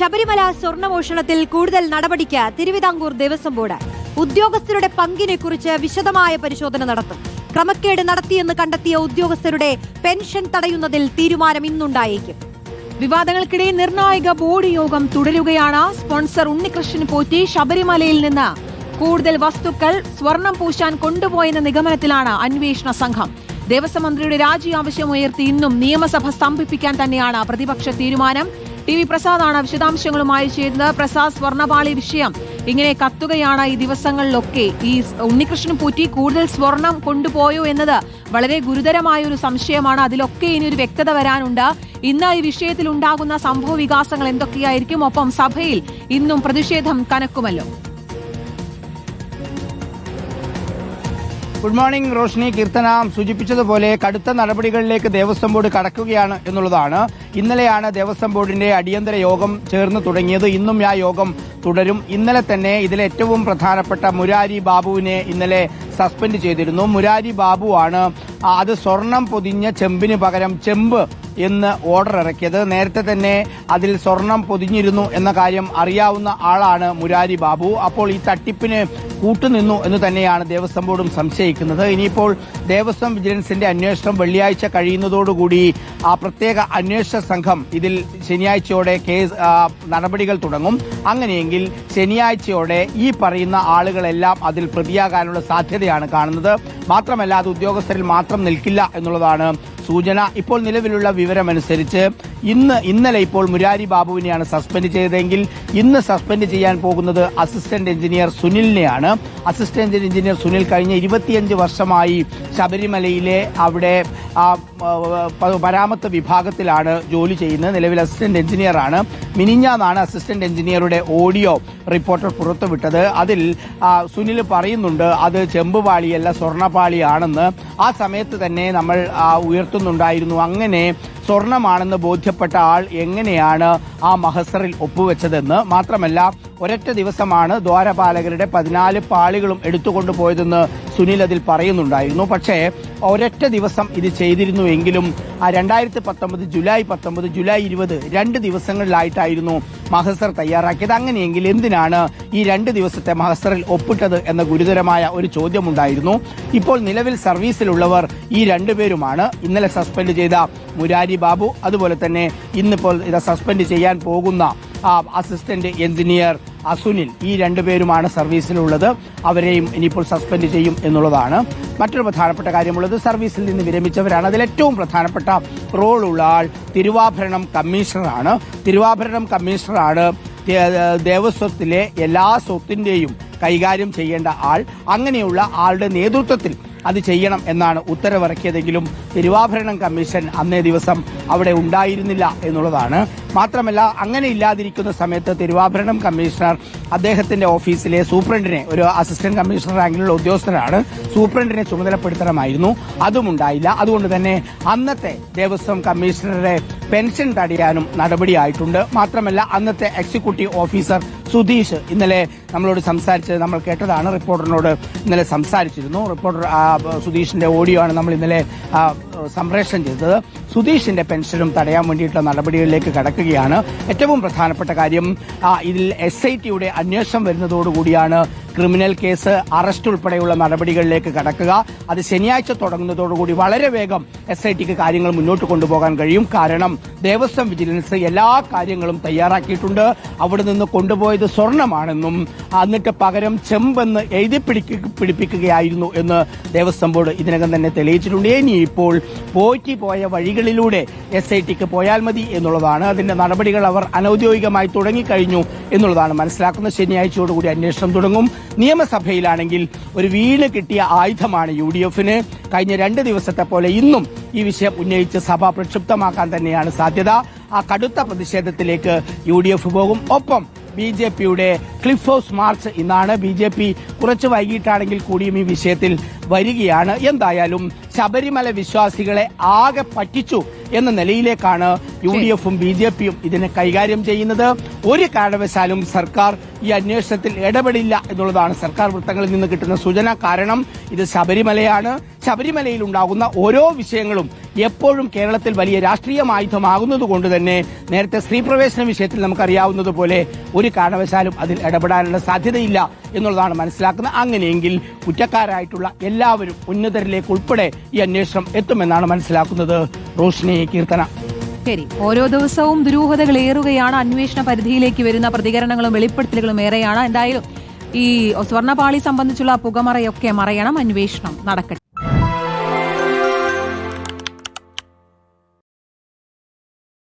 ശബരിമല സ്വർണമോഷണത്തിൽ കൂടുതൽ നടപടിക്ക് തിരുവിതാംകൂർ ദേവസ്വം ബോർഡ് ഉദ്യോഗസ്ഥരുടെ പങ്കിനെ കുറിച്ച് വിശദമായ പരിശോധന നടത്തും. ക്രമക്കേട് നടത്തിയെന്ന് കണ്ടെത്തിയ ഉദ്യോഗസ്ഥരുടെ പെൻഷൻ തടയുന്നതിൽ തീരുമാനം ഇന്നുണ്ടായേക്കും. വിവാദങ്ങൾക്കിടെ നിർണായക ബോർഡ് യോഗം തുടരുകയാണ്. സ്പോൺസർ ഉണ്ണികൃഷ്ണൻ പോറ്റി ശബരിമലയിൽ നിന്ന് കൂടുതൽ വസ്തുക്കൾ സ്വർണം പൂശാൻ കൊണ്ടുപോയെന്ന നിഗമനത്തിലാണ് അന്വേഷണ സംഘം. ദേവസ്വം മന്ത്രിയുടെ രാജി ആവശ്യമുയർത്തി ഇന്നും നിയമസഭ സ്തംഭിപ്പിക്കാൻ തന്നെയാണ് പ്രതിപക്ഷ തീരുമാനം. ടി വി പ്രസാദാണ് വിശദാംശങ്ങളുമായി ചെയ്യുന്നത് പ്രസാദ് സ്വർണപാളി വിഷയം. ഇങ്ങനെ കത്തുകയാണ് ഈ ദിവസങ്ങളിലൊക്കെ. ഈ ഉണ്ണികൃഷ്ണൻ പൂറ്റി കൂടുതൽ സ്വർണം കൊണ്ടുപോയോ എന്നത് വളരെ ഗുരുതരമായ ഒരു സംശയമാണ്. അതിലൊക്കെ ഇനി ഒരു വ്യക്തത വരാനുണ്ട്. ഇന്ന് ഈ വിഷയത്തിൽ ഉണ്ടാകുന്ന സംഭവ വികാസങ്ങൾ എന്തൊക്കെയായിരിക്കും? ഒപ്പം സഭയിൽ ഇന്നും പ്രതിഷേധം കനക്കുമല്ലോ. Good morning Roshni. കീർത്തന സൂചിപ്പിച്ചതുപോലെ കടുത്ത നടപടികളിലേക്ക് ദേവസ്വം ബോർഡ് കടക്കുകയാണ് എന്നുള്ളതാണ്. ഇന്നലെയാണ് ദേവസ്വം ബോർഡിന്റെ അടിയന്തര യോഗം ചേർന്ന് തുടങ്ങിയത്. ഇന്നും ആ യോഗം തുടരും. ഇന്നലെ തന്നെ ഇതിലെ ഏറ്റവും പ്രധാനപ്പെട്ട മുരാരി ബാബുവിനെ ഇന്നലെ സസ്പെൻഡ് ചെയ്തിരുന്നു. മുരാരി ബാബുവാണ് അത് സ്വർണം പൊതിഞ്ഞ ചെമ്പിന് പകരം ചെമ്പ് എന്ന് ഓർഡർ ഇറക്കിയത്. നേരത്തെ തന്നെ അതിൽ സ്വർണം പൊതിഞ്ഞിരുന്നു എന്ന കാര്യം അറിയാവുന്ന ആളാണ് മുരാരി ബാബു. അപ്പോൾ ഈ തട്ടിപ്പിന് കൂട്ടുനിന്നു എന്ന് തന്നെയാണ് ദേവസ്വം ബോർഡും സംശയിക്കുന്നത്. ഇനിയിപ്പോൾ ദേവസ്വം വിജിലൻസിന്റെ അന്വേഷണം വെള്ളിയാഴ്ച കഴിയുന്നതോടുകൂടി ആ പ്രത്യേക അന്വേഷണ സംഘം ഇതിൽ ശനിയാഴ്ചയോടെ കേസ് നടപടികൾ തുടങ്ങും. അങ്ങനെയെങ്കിൽ ശനിയാഴ്ചയോടെ ഈ പറയുന്ന ആളുകളെല്ലാം അതിൽ പ്രതിയാകാനുള്ള സാധ്യതയാണ് കാണുന്നത്. മാത്രമല്ല അത് ഉദ്യോഗസ്ഥരിൽ മാത്രം നിൽക്കില്ല എന്നുള്ളതാണ് സൂചന ഇപ്പോൾ നിലവിലുള്ള വിവരമനുസരിച്ച് ഇന്ന് ഇന്നലെ ഇപ്പോൾ മുരാരി ബാബുവിനെയാണ് സസ്പെൻഡ് ചെയ്തതെങ്കിൽ ഇന്ന് സസ്പെൻഡ് ചെയ്യാൻ പോകുന്നത് അസിസ്റ്റന്റ് എഞ്ചിനീയർ സുനിലിനെയാണ്. അസിസ്റ്റന്റ് എഞ്ചിനീയർ സുനിൽ കഴിഞ്ഞ ഇരുപത്തിയഞ്ച് വർഷമായി ശബരിമലയിലെ അവിടെ പരാമത്ത് വിഭാഗത്തിലാണ് ജോലി ചെയ്യുന്നത്. നിലവിൽ അസിസ്റ്റന്റ് എഞ്ചിനീയറാണ്. മിനിഞ്ഞാന്നാണ് അസിസ്റ്റന്റ് എഞ്ചിനീയറുടെ ഓഡിയോ റിപ്പോർട്ടർ പുറത്തുവിട്ടത്. അതിൽ സുനിൽ പറയുന്നുണ്ട് അത് ചെമ്പുപാളിയല്ല സ്വർണപാളിയാണെന്ന് ആ സമയത്ത് തന്നെ നമ്മൾ ആ, ഉയർത്തുന്നുണ്ടായിരുന്നു അങ്ങനെ സ്വർണമാണെന്ന് ബോധ്യപ്പെട്ട ആൾ എങ്ങനെയാണ് ആ മഹസറിൽ ഒപ്പുവെച്ചതെന്ന് മാത്രമല്ല ഒരൊറ്റ ദിവസമാണ് ദ്വാരപാലകരുടെ പതിനാല് പാളികളും എടുത്തുകൊണ്ടുപോയതെന്ന് സുനിൽ അതിൽ പറയുന്നുണ്ടായിരുന്നു. പക്ഷേ ഒരൊറ്റ ദിവസം ഇത് ചെയ്തിരുന്നുവെങ്കിലും ആ രണ്ടായിരത്തി പത്തൊമ്പത് ജൂലൈ പത്തൊമ്പത് ജൂലൈ ഇരുപത് രണ്ട് ദിവസങ്ങളിലായിട്ടായിരുന്നു മഹസർ തയ്യാറാക്കിയത്. അങ്ങനെയെങ്കിൽ എന്തിനാണ് ഈ രണ്ട് ദിവസത്തെ മഹസറിൽ ഒപ്പിട്ടത് എന്ന ഗുരുതരമായ ഒരു ചോദ്യമുണ്ടായിരുന്നു. ഇപ്പോൾ നിലവിൽ സർവീസിലുള്ളവർ ഈ രണ്ടുപേരുമാണ് ഇന്നലെ സസ്പെൻഡ് ചെയ്ത മുരാരി ബാബു അതുപോലെ തന്നെ ഇന്നിപ്പോൾ ഇത് സസ്പെൻഡ് ചെയ്യാൻ പോകുന്ന അസിസ്റ്റന്റ് എഞ്ചിനീയർ അസുനിൽ ഈ രണ്ടുപേരുമാണ് സർവീസിലുള്ളത്. അവരെയും ഇനിയിപ്പോൾ സസ്പെൻഡ് ചെയ്യും എന്നുള്ളതാണ് മറ്റൊരു പ്രധാനപ്പെട്ട കാര്യമുള്ളത്. സർവീസിൽ നിന്ന് വിരമിച്ചവരാണ്. അതിൽ ഏറ്റവും പ്രധാനപ്പെട്ട റോളുള്ള ആൾ തിരുവാഭരണം കമ്മീഷണറാണ്. തിരുവാഭരണം കമ്മീഷണറാണ് ദേവസ്വത്തിലെ എല്ലാ സ്വത്തിന്റെയും കൈകാര്യം ചെയ്യേണ്ട ആൾ. അങ്ങനെയുള്ള ആളുടെ നേതൃത്വത്തിൽ അത് ചെയ്യണം എന്നാണ് ഉത്തരവിറക്കിയതെങ്കിലും തിരുവാഭരണം കമ്മീഷൻ അന്നേ ദിവസം അവിടെ ഉണ്ടായിരുന്നില്ല എന്നുള്ളതാണ്. മാത്രമല്ല അങ്ങനെ ഇല്ലാതിരിക്കുന്ന സമയത്ത് തിരുവാഭരണം കമ്മീഷണർ അദ്ദേഹത്തിന്റെ ഓഫീസിലെ സൂപ്രണ്ടിനെ ഒരു അസിസ്റ്റന്റ് കമ്മീഷണർ റാങ്കിലുള്ള ഉദ്യോഗസ്ഥനാണ് സൂപ്രണ്ടിനെ ചുമതലപ്പെടുത്തണമായിരുന്നു. അതും ഉണ്ടായില്ല. അതുകൊണ്ട് തന്നെ അന്നത്തെ ദേവസ്വം കമ്മീഷണറുടെ പെൻഷൻ തടയാനും നടപടിയായിട്ടുണ്ട്. മാത്രമല്ല അന്നത്തെ എക്സിക്യൂട്ടീവ് ഓഫീസർ സുധീഷ് ഇന്നലെ നമ്മളോട് സംസാരിച്ചത് നമ്മൾ കേട്ടതാണ് റിപ്പോർട്ടറിനോട് ഇന്നലെ സംസാരിച്ചിരുന്നു. റിപ്പോർട്ടർ സുധീഷിന്റെ ഓഡിയോ ആണ് നമ്മൾ ഇന്നലെ സംപ്രേഷണം ചെയ്തത് സുധീഷിന്റെ പെൻഷനും തടയാൻ വേണ്ടിയിട്ടുള്ള നടപടികളിലേക്ക് കടക്കുകയാണ്. ഏറ്റവും പ്രധാനപ്പെട്ട കാര്യം ഇതിൽ എസ് ഐ ടിയുടെ അന്വേഷണം വരുന്നതോടുകൂടിയാണ് ക്രിമിനൽ കേസ് അറസ്റ്റ് ഉൾപ്പെടെയുള്ള നടപടികളിലേക്ക് കടക്കുക. അത് ശനിയാഴ്ച തുടങ്ങുന്നതോടുകൂടി വളരെ വേഗം എസ് ഐ ടിക്ക് കാര്യങ്ങൾ മുന്നോട്ട് കൊണ്ടുപോകാൻ കഴിയും. കാരണം ദേവസ്വം വിജിലൻസ് എല്ലാ കാര്യങ്ങളും തയ്യാറാക്കിയിട്ടുണ്ട്. അവിടെ നിന്ന് കൊണ്ടുപോയത് സ്വർണമാണെന്നും എന്നിട്ട് പകരം ചെമ്പെന്ന് എഴുതി പിടിപ്പിക്കുകയായിരുന്നു എന്ന് ദേവസ്വം ബോർഡ് ഇതിനകം തന്നെ തെളിയിച്ചിട്ടുണ്ട്. ഇനിയിപ്പോൾ പോറ്റി പോയ വഴികളിലൂടെ എസ് ഐ ടിക്ക് പോയാൽ മതി എന്നുള്ളതാണ്. അതിന്റെ നടപടികൾ അവർ അനൌദ്യോഗികമായി തുടങ്ങിക്കഴിഞ്ഞു എന്നുള്ളതാണ് മനസ്സിലാക്കുന്ന ശനിയാഴ്ചയോടുകൂടി അന്വേഷണം തുടങ്ങും. നിയമസഭയിലാണെങ്കിൽ ഒരു വീണ് കിട്ടിയ ആയുധമാണ് യു ഡി എഫിന്. കഴിഞ്ഞ രണ്ട് ദിവസത്തെ പോലെ ഇന്നും ഈ വിഷയം ഉന്നയിച്ച് സഭ പ്രക്ഷുബ്ധമാക്കാൻ തന്നെയാണ് സാധ്യത. ആ കടുത്ത പ്രതിഷേധത്തിലേക്ക് യു ഡി എഫ് പോകും. ഒപ്പം ബി ജെ പിയുടെ ക്ലിഫ് ഹൗസ് മാർച്ച് ഇന്നാണ് ബി ജെ പി കുറച്ച് വൈകിട്ടാണെങ്കിൽ കൂടിയും ഈ വിഷയത്തിൽ വരികയാണ്. എന്തായാലും ശബരിമല വിശ്വാസികളെ ആകെ പറ്റിച്ചു എന്ന നിലയിലേക്കാണ് യു ഡി എഫും ബി ജെ പിയും ഇതിനെ കൈകാര്യം ചെയ്യുന്നത് ഒരു കാരണവശാലും സർക്കാർ ഈ അന്വേഷണത്തിൽ ഇടപെടില്ല എന്നുള്ളതാണ് സർക്കാർ വൃത്തങ്ങളിൽ നിന്ന് കിട്ടുന്ന സൂചന. കാരണം ഇത് ശബരിമലയാണ്. ശബരിമലയിൽ ഉണ്ടാകുന്ന ഓരോ വിഷയങ്ങളും എപ്പോഴും കേരളത്തിൽ വലിയ രാഷ്ട്രീയ ആയുധമാകുന്നത് കൊണ്ട് തന്നെ നേരത്തെ സ്ത്രീപ്രവേശന വിഷയത്തിൽ നമുക്കറിയാവുന്നതുപോലെ ഒരു കാരണവശാലും അതിൽ ഇടപെടാനുള്ള സാധ്യതയില്ല എന്നുള്ളതാണ് മനസ്സിലാക്കുന്നത്. അങ്ങനെയെങ്കിൽ കുറ്റക്കാരായിട്ടുള്ള എല്ലാവരും ഉന്നതരിലേക്ക് ഉൾപ്പെടെ ഈ അന്വേഷണം എത്തുമെന്നാണ് മനസ്സിലാക്കുന്നത്. റോഷിനി കീർത്തന. ശരി ഓരോ ദിവസവും ദുരൂഹതകൾ ഏറുകയാണ്. അന്വേഷണ പരിധിയിലേക്ക് വരുന്ന പ്രതികരണങ്ങളും വെളിപ്പെടുത്തലുകളും ഏറെയാണ്. എന്തായാലും ഈ സ്വർണപാളി സംബന്ധിച്ചുള്ള പുകമറയൊക്കെ മറയണം. അന്വേഷണം നടക്കട്ടെ.